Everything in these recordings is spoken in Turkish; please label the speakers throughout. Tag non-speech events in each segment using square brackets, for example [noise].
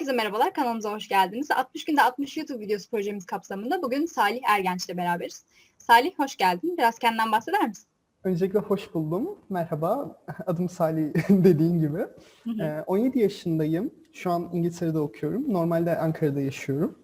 Speaker 1: Herkese merhabalar, kanalımıza hoş geldiniz. 60 günde 60 YouTube videosu projemiz kapsamında bugün Salih Ergenç ile beraberiz. Salih hoş geldin. Biraz kendinden bahseder misin?
Speaker 2: Öncelikle hoş buldum. Merhaba. [laughs] Adım Salih [laughs] dediğin gibi.
Speaker 1: Hı hı.
Speaker 2: Ee, 17 yaşındayım. Şu an İngiltere'de okuyorum. Normalde Ankara'da yaşıyorum.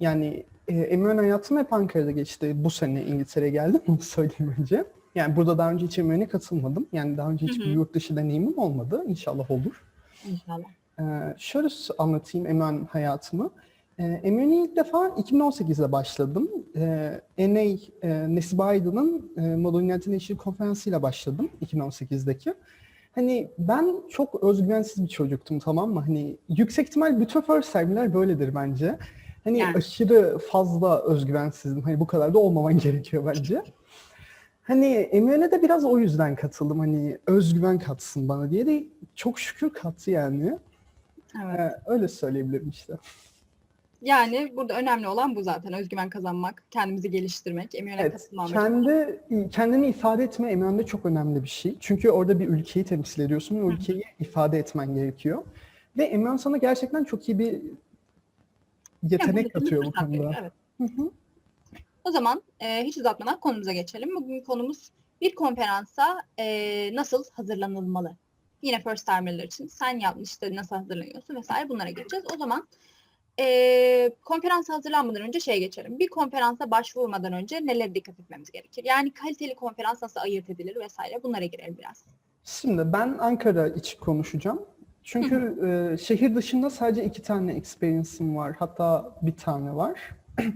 Speaker 2: Yani e, emin hayatım hep Ankara'da geçti. Bu sene İngiltere'ye geldim. [laughs] Onu söyleyeyim önce. Yani burada daha önce hiç emeğine katılmadım. Yani daha önce hiçbir
Speaker 1: Hı hı.
Speaker 2: yurt dışı deneyimim olmadı. İnşallah olur.
Speaker 1: İnşallah.
Speaker 2: Ee, şöyle anlatayım Emen hayatımı. Ee, Emen'e ilk defa 2018'de başladım. Ee, NA e, Nesibe Aydın'ın e, Modern International konferansıyla başladım 2018'deki. Hani ben çok özgüvensiz bir çocuktum tamam mı? Hani yüksek ihtimal bütün first time'ler böyledir bence. Hani
Speaker 1: Yani.
Speaker 2: aşırı fazla özgüvensizdim. Hani bu kadar da olmaman [laughs] gerekiyor bence. Hani Eminönü'ne de biraz o yüzden katıldım. Hani özgüven katsın bana diye de çok şükür kattı yani.
Speaker 1: Evet.
Speaker 2: Ee, öyle söyleyebilirim işte.
Speaker 1: Yani burada önemli olan bu zaten. Özgüven kazanmak, kendimizi geliştirmek, emeğine
Speaker 2: Evet,
Speaker 1: katılma amacı.
Speaker 2: kendi, kendini ifade etme emeğinde çok önemli bir şey. Çünkü orada bir ülkeyi temsil ediyorsun ve ülkeyi ifade etmen gerekiyor. Ve Emen sana gerçekten çok iyi bir
Speaker 1: Yani
Speaker 2: yetenek
Speaker 1: burada
Speaker 2: katıyor bu konuda.
Speaker 1: Evet.
Speaker 2: Hı hı.
Speaker 1: O zaman e, hiç uzatmadan konumuza geçelim. Bugün konumuz bir konferansa e, nasıl hazırlanılmalı? Yine first timer'lar için sen yapmış işte nasıl hazırlanıyorsun vesaire bunlara geçeceğiz. O zaman e, konferansa hazırlanmadan önce şeye geçelim. Bir konferansa başvurmadan önce nelere dikkat etmemiz gerekir? Yani kaliteli konferans nasıl ayırt edilir vesaire bunlara girelim biraz.
Speaker 2: Şimdi ben Ankara için konuşacağım. Çünkü e, şehir dışında sadece iki tane experience'ım var. Hatta bir tane var. [clears throat]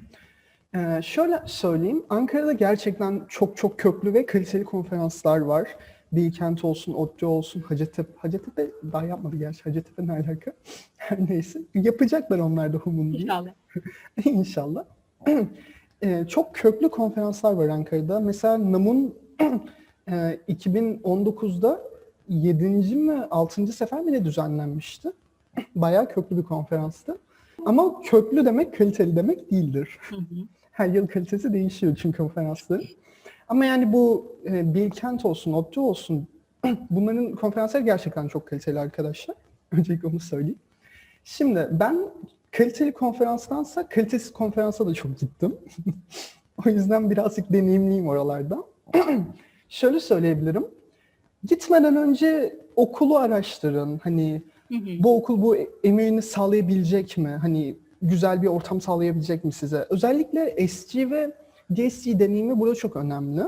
Speaker 2: E, şöyle söyleyeyim. Ankara'da gerçekten çok çok köklü ve kaliteli konferanslar var. Bilkent olsun, ODTÜ olsun, Hacettepe. Hacettepe daha yapmadı gerçi. Hacettepe ne alaka? [laughs] Her neyse. Yapacaklar onlar da humun değil.
Speaker 1: İnşallah. [laughs]
Speaker 2: İnşallah. [clears throat] Ee, çok köklü konferanslar var Ankara'da. Mesela NAM'un [clears throat] e, 2019'da 7. mi 6. sefer mi ne düzenlenmişti? [clears throat] Bayağı köklü bir konferanstı. Ama köklü demek kaliteli demek değildir.
Speaker 1: Hı hı.
Speaker 2: Her yıl kalitesi değişiyor çünkü konferansların. Ama yani bu e, Bilkent olsun, ODTÜ olsun [clears throat] bunların konferansları gerçekten çok kaliteli arkadaşlar. [laughs] Öncelikle onu söyleyeyim. Şimdi ben kaliteli konferanstansa kalitesiz konferansa da çok gittim. [laughs] o yüzden birazcık deneyimliyim oralarda. [clears throat] Şöyle söyleyebilirim. Gitmeden önce okulu araştırın. Hani
Speaker 1: Hı hı.
Speaker 2: bu okul bu emeğini sağlayabilecek mi? Hani güzel bir ortam sağlayabilecek mi size? Özellikle SG ve DSG deneyimi burada çok önemli.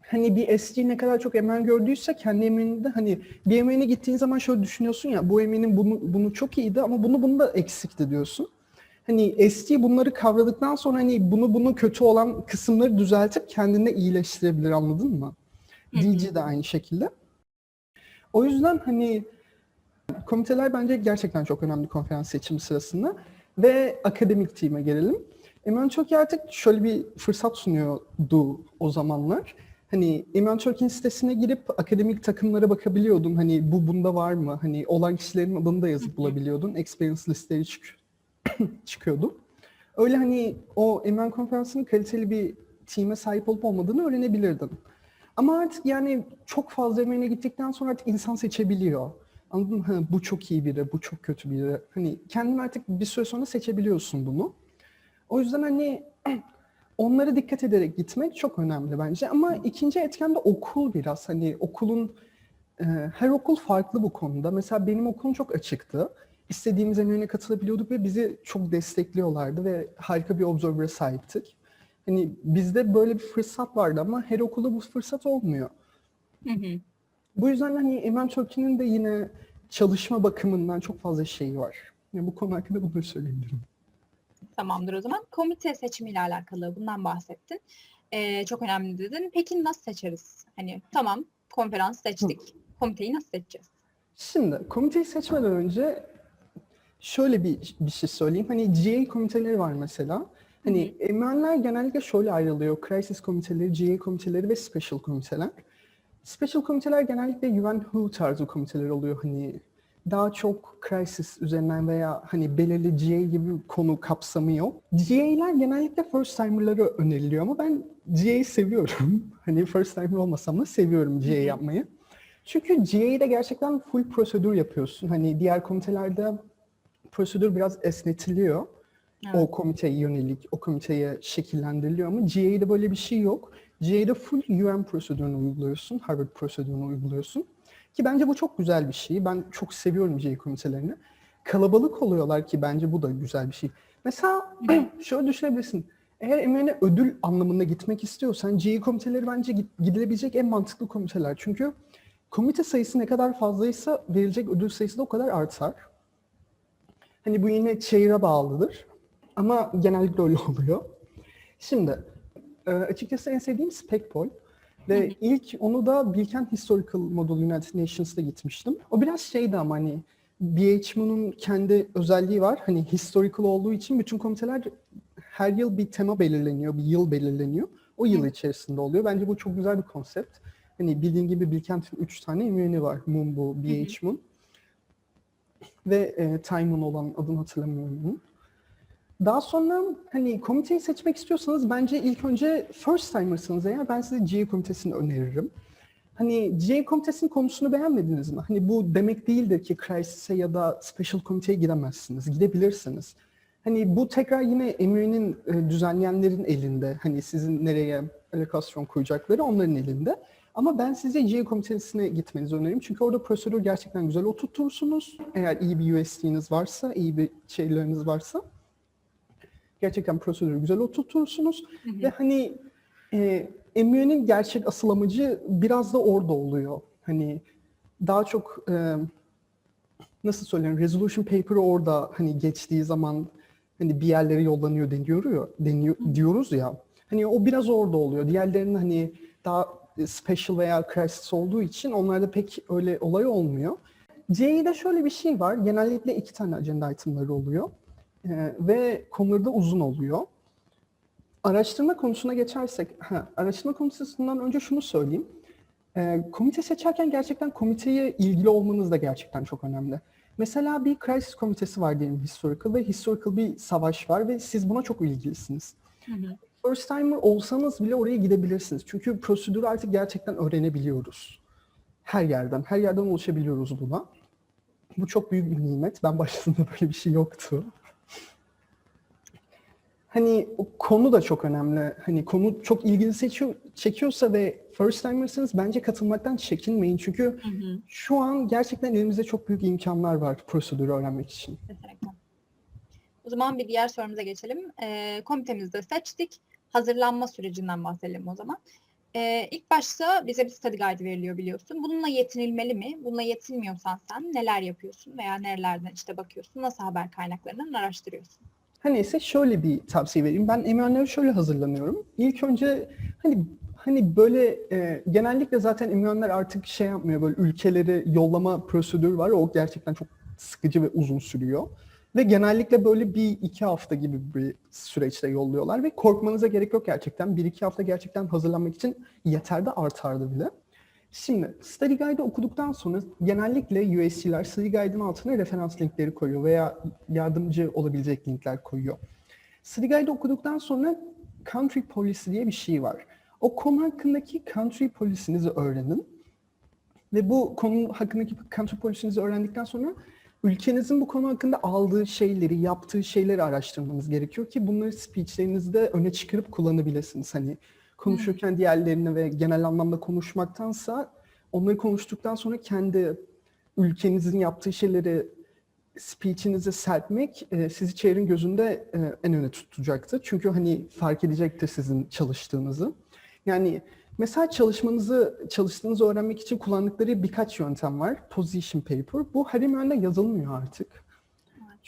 Speaker 2: Hani bir SG ne kadar çok emen gördüyse kendi emeğinde hani bir emeğine gittiğin zaman şöyle düşünüyorsun ya bu emeğinin bunu, bunu çok iyiydi ama bunu bunu da eksikti diyorsun. Hani SG bunları kavradıktan sonra hani bunu bunu kötü olan kısımları düzeltip kendine iyileştirebilir anladın mı? DG de aynı şekilde. O yüzden hani komiteler bence gerçekten çok önemli konferans seçimi sırasında. Ve akademik team'e gelelim. Eman Türkiye artık şöyle bir fırsat sunuyordu o zamanlar. Hani Eman Türkiye'nin sitesine girip akademik takımlara bakabiliyordun. Hani bu bunda var mı? Hani olan kişilerin adını da yazıp bulabiliyordun. Experience listeleri çık [coughs] çıkıyordu. Öyle hani o Eman konferansının kaliteli bir team'e sahip olup olmadığını öğrenebilirdin. Ama artık yani çok fazla emeğine gittikten sonra artık insan seçebiliyor. Anladın mı? Ha, bu çok iyi biri, bu çok kötü biri. Hani kendin artık bir süre sonra seçebiliyorsun bunu. O yüzden hani [clears throat] onlara dikkat ederek gitmek çok önemli bence. Ama ikinci etken de okul biraz. Hani okulun, e, her okul farklı bu konuda. Mesela benim okulum çok açıktı. İstediğimiz emeğine katılabiliyorduk ve bizi çok destekliyorlardı ve harika bir observer'a sahiptik. Hani bizde böyle bir fırsat vardı ama her okulda bu fırsat olmuyor.
Speaker 1: Hı hı.
Speaker 2: Bu yüzden hani Emen Türki'nin de yine çalışma bakımından çok fazla şeyi var. Yani bu konu hakkında bunları söyleyebilirim.
Speaker 1: Tamamdır o zaman. Komite seçimiyle alakalı bundan bahsettin. Ee, çok önemli dedin. Peki nasıl seçeriz? Hani tamam konferans seçtik. Komiteyi nasıl seçeceğiz?
Speaker 2: Şimdi komiteyi seçmeden önce şöyle bir, bir şey söyleyeyim. Hani GA komiteleri var mesela. Hani emenler genellikle şöyle ayrılıyor. Crisis komiteleri, GA komiteleri ve special komiteler. Special komiteler genellikle Yuan Hu tarzı komiteler oluyor. Hani daha çok crisis üzerinden veya hani belirli GA gibi konu kapsamı yok. GA'ler genellikle first timer'ları öneriliyor ama ben GA'yı seviyorum. [laughs] hani first timer olmasam da seviyorum GA yapmayı. Çünkü GA'de gerçekten full prosedür yapıyorsun. Hani diğer komitelerde prosedür biraz esnetiliyor.
Speaker 1: Evet.
Speaker 2: O komiteye yönelik, o komiteye şekillendiriliyor ama GA'de böyle bir şey yok. GA'de full UN prosedürünü uyguluyorsun, Harvard prosedürünü uyguluyorsun. Ki bence bu çok güzel bir şey. Ben çok seviyorum GA komitelerini. Kalabalık oluyorlar ki bence bu da güzel bir şey. Mesela [clears throat] şöyle düşünebilirsin. Eğer emeğine ödül anlamında gitmek istiyorsan GA komiteleri bence gidilebilecek en mantıklı komiteler. Çünkü komite sayısı ne kadar fazlaysa verilecek ödül sayısı da o kadar artar. Hani bu yine chair'a bağlıdır. Ama genellikle öyle [laughs] oluyor. Şimdi e, açıkçası en sevdiğim Specpol. Ve ilk onu da Bilkent Historical Model United Nations'ta gitmiştim. O biraz şeydi ama hani BHM'nin kendi özelliği var. Hani historical olduğu için bütün komiteler her yıl bir tema belirleniyor, bir yıl belirleniyor. O yıl içerisinde oluyor. Bence bu çok güzel bir konsept. Hani bildiğin gibi Bilkent'in üç tane ünvanı var. Mumbu, BH Moon ve e, Taimun olan adını hatırlamıyorum. Daha sonra hani komiteyi seçmek istiyorsanız bence ilk önce first timer'sınız eğer ben size GA komitesini öneririm. Hani GA komitesinin konusunu beğenmediniz mi? Hani bu demek değildir ki Crisis'e ya da Special Komite'ye gidemezsiniz. Gidebilirsiniz. Hani bu tekrar yine MU'nin e, düzenleyenlerin elinde. Hani sizin nereye alokasyon koyacakları onların elinde. Ama ben size GA komitesine gitmenizi öneririm. Çünkü orada prosedür gerçekten güzel oturtursunuz. Eğer iyi bir USD'niz varsa, iyi bir şeyleriniz varsa gerçekten prosedürü güzel oturtursunuz. Ve hani e, MU'nin gerçek asıl amacı biraz da orada oluyor. Hani daha çok e, nasıl söyleyeyim resolution paper'ı orada hani geçtiği zaman hani bir yerlere yollanıyor deniyor ya, deniyor, diyoruz ya. Hani o biraz orada oluyor. Diğerlerinin hani daha special veya crisis olduğu için onlarda pek öyle olay olmuyor. C'de şöyle bir şey var. Genellikle iki tane agenda itemları oluyor. Ee, ve konuları da uzun oluyor. Araştırma konusuna geçersek, ha, araştırma konusundan önce şunu söyleyeyim. Ee, komite seçerken gerçekten komiteye ilgili olmanız da gerçekten çok önemli. Mesela bir crisis komitesi var diyelim historical ve historical bir savaş var ve siz buna çok ilgilisiniz. First timer olsanız bile oraya gidebilirsiniz. Çünkü prosedürü artık gerçekten öğrenebiliyoruz. Her yerden, her yerden ulaşabiliyoruz buna. Bu çok büyük bir nimet. Ben başladığımda böyle bir şey yoktu. Hani o konu da çok önemli. Hani konu çok ilgili seçiyor, çekiyorsa ve first timer'sınız bence katılmaktan çekinmeyin. Çünkü şu an gerçekten elimizde çok büyük imkanlar var prosedürü öğrenmek için.
Speaker 1: Kesinlikle. O zaman bir diğer sorumuza geçelim. Ee, komitemizi de seçtik. Hazırlanma sürecinden bahsedelim o zaman. Ee, ilk başta bize bir study guide veriliyor biliyorsun. Bununla yetinilmeli mi? Bununla yetinmiyorsan sen neler yapıyorsun veya nerelerden işte bakıyorsun? Nasıl haber kaynaklarından araştırıyorsun?
Speaker 2: Hani ise şöyle bir tavsiye vereyim. Ben emirhanelere şöyle hazırlanıyorum. İlk önce hani hani böyle e, genellikle zaten emirhanler artık şey yapmıyor böyle ülkeleri yollama prosedürü var. O gerçekten çok sıkıcı ve uzun sürüyor. Ve genellikle böyle bir iki hafta gibi bir süreçte yolluyorlar ve korkmanıza gerek yok gerçekten. Bir iki hafta gerçekten hazırlanmak için yeter de artardı bile. Şimdi Study Guide'ı okuduktan sonra genellikle USC'ler Study Guide'ın altına referans linkleri koyuyor veya yardımcı olabilecek linkler koyuyor. Study Guide'ı okuduktan sonra Country Policy diye bir şey var. O konu hakkındaki Country Policy'nizi öğrenin. Ve bu konu hakkındaki Country Policy'nizi öğrendikten sonra ülkenizin bu konu hakkında aldığı şeyleri, yaptığı şeyleri araştırmanız gerekiyor ki bunları speechlerinizde öne çıkarıp kullanabilirsiniz. Hani konuşurken diğerlerine ve genel anlamda konuşmaktansa onları konuştuktan sonra kendi ülkenizin yaptığı şeyleri speech'inize serpmek e, sizi çevrenin gözünde e, en öne tutacaktır. Çünkü hani fark edecektir sizin çalıştığınızı. Yani mesela çalışmanızı, çalıştığınızı öğrenmek için kullandıkları birkaç yöntem var. Position paper. Bu her yönde yazılmıyor artık.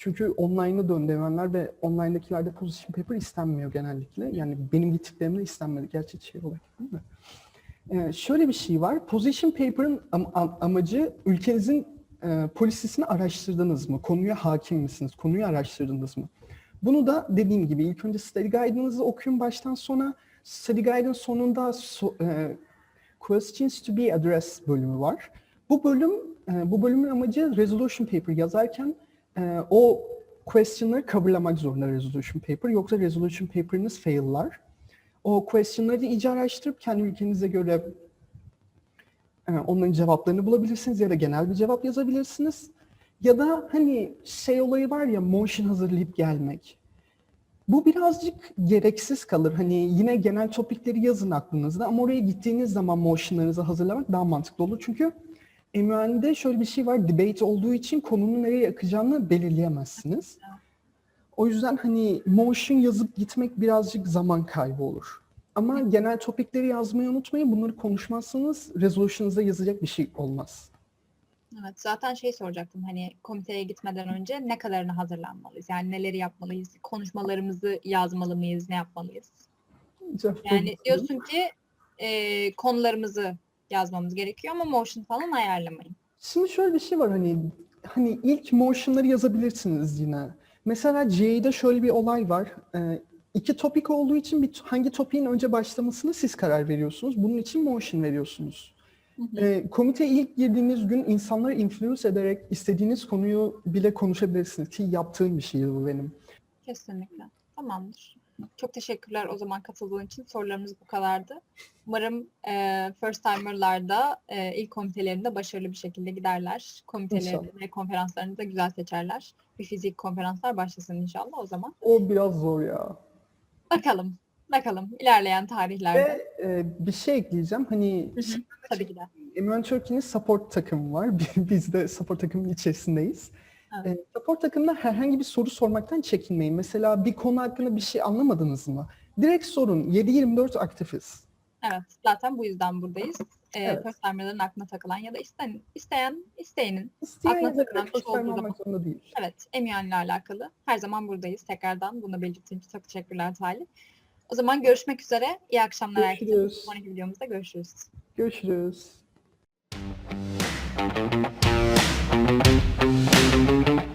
Speaker 2: Çünkü online'a döndü evenler ve online'dakilerde position paper istenmiyor genellikle. Yani benim gittiklerimde istenmedi. Gerçi şey olarak değil mi? Ee, şöyle bir şey var. Position paper'ın am- am- amacı ülkenizin e, polisisini araştırdınız mı? Konuya hakim misiniz? Konuyu araştırdınız mı? Bunu da dediğim gibi ilk önce study guide'ınızı okuyun baştan sona. Study guide'ın sonunda so- e, questions to be addressed bölümü var. Bu bölüm, e, bu bölümün amacı resolution paper yazarken e, o question'ları coverlamak zorunda resolution paper. Yoksa resolution paper'ınız fail'lar. O question'ları iyice araştırıp kendi ülkenize göre e, onların cevaplarını bulabilirsiniz ya da genel bir cevap yazabilirsiniz. Ya da hani şey olayı var ya motion hazırlayıp gelmek. Bu birazcık gereksiz kalır. Hani yine genel topikleri yazın aklınızda ama oraya gittiğiniz zaman motionlarınızı hazırlamak daha mantıklı olur. Çünkü MUN'de şöyle bir şey var. Debate olduğu için konunun nereye akacağını belirleyemezsiniz. O yüzden hani motion yazıp gitmek birazcık zaman kaybı olur. Ama genel topikleri yazmayı unutmayın. Bunları konuşmazsanız resolution'ınıza yazacak bir şey olmaz.
Speaker 1: Evet, zaten şey soracaktım hani komiteye gitmeden önce ne kadarını hazırlanmalıyız? Yani neleri yapmalıyız? Konuşmalarımızı yazmalı mıyız? Ne yapmalıyız? Yani diyorsun ki e, konularımızı yazmamız gerekiyor ama motion falan ayarlamayın.
Speaker 2: Şimdi şöyle bir şey var hani hani ilk motion'ları yazabilirsiniz yine. Mesela C'de şöyle bir olay var. Ee, iki topik olduğu için bir, hangi topiğin önce başlamasını siz karar veriyorsunuz. Bunun için motion veriyorsunuz.
Speaker 1: Hı.
Speaker 2: Ee, komite ilk girdiğiniz gün insanları influence ederek istediğiniz konuyu bile konuşabilirsiniz ki yaptığım bir şeydi bu benim.
Speaker 1: Kesinlikle. Tamamdır. Çok teşekkürler o zaman katıldığın için. Sorularımız bu kadardı. Umarım e, first timer'lar da e, ilk komitelerinde başarılı bir şekilde giderler. Komitelerini ve konferanslarını da güzel seçerler. Bir fizik konferanslar başlasın inşallah o zaman.
Speaker 2: O biraz zor ya.
Speaker 1: Bakalım. Bakalım ilerleyen tarihlerde.
Speaker 2: Ve e, bir şey ekleyeceğim. Hani
Speaker 1: Hı hı, Tabii ki de.
Speaker 2: Turkey'nin support takımı var. [laughs] Biz de support takımının içerisindeyiz.
Speaker 1: Evet.
Speaker 2: E, support takımına herhangi bir soru sormaktan çekinmeyin. Mesela bir konu hakkında bir şey anlamadınız mı? Direkt sorun. 7-24 aktifiz.
Speaker 1: Evet. Zaten bu yüzden buradayız. E,
Speaker 2: Evet.
Speaker 1: First timer'ların aklına takılan ya da isteyen, isteyen isteyenin
Speaker 2: İsteyen
Speaker 1: Aklına takılan bir şey olduğu zaman.
Speaker 2: zorunda değil.
Speaker 1: Evet, Emyan ile alakalı. Her zaman buradayız. Tekrardan bunu belirttiğin için çok teşekkürler Talip. O zaman görüşmek üzere. İyi akşamlar herkese.
Speaker 2: Görüşürüz.
Speaker 1: Sonraki videomuzda görüşürüz.
Speaker 2: Görüşürüz. Thank you.